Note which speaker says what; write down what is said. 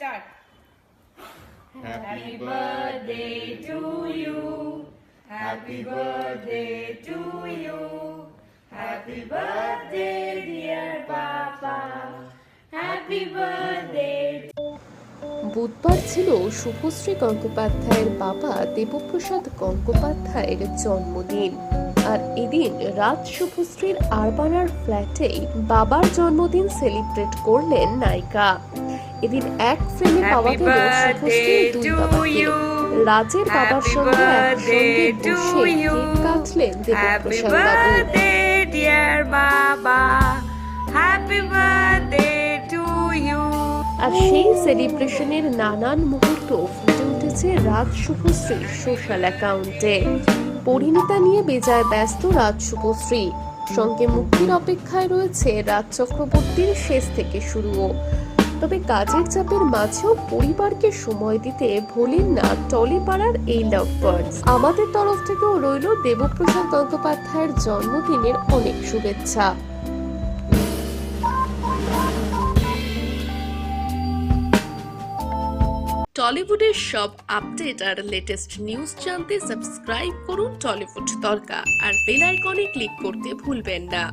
Speaker 1: Start.
Speaker 2: Happy
Speaker 1: birthday to you. Happy birthday to you. Happy birthday, dear Papa. Happy birthday.
Speaker 3: বুধবার ছিল শুভশ্রী গঙ্গোপাধ্যায়ের বাবা দেবপ্রসাদ গঙ্গোপাধ্যায়ের জন্মদিন আর এদিন রাত শুভশ্রীর আরবানার ফ্ল্যাটেই বাবার জন্মদিন সেলিব্রেট করলেন নায়িকা এদিন এক ফ্রেমে পাওয়া গেল শুভশ্রীর দুই বাবাকে রাজের বাবার সঙ্গে একসঙ্গে বসে কেক কাটলেন দেবপ্রসাদ বাবু. আর সেই সেলিব্রেশনের নানান মুহূর্ত ফুটে উঠেছে রাজ শুভশ্রীর সোশ্যাল অ্যাকাউন্টে পরিণীতা নিয়ে বেজায় ব্যস্ত রাজ শুভশ্রী সঙ্গে মুক্তির অপেক্ষায় রয়েছে রাজ চক্রবর্তীর শেষ থেকে শুরুও। তবে কাজের চাপের মাঝেও পরিবারকে সময় দিতে ভোলেন না টলিপাড়ার এই লাভ বার্ডস আমাদের তরফ থেকেও রইল দেবপ্রসাদ গঙ্গোপাধ্যায়ের জন্মদিনের অনেক শুভেচ্ছা। টলিউডের সব আপডেট আর লেটেস্ট নিউজ জানতে সাবস্ক্রাইব করুন টলিউড তরকা আর বেল আইকনে ক্লিক করতে ভুলবেন না।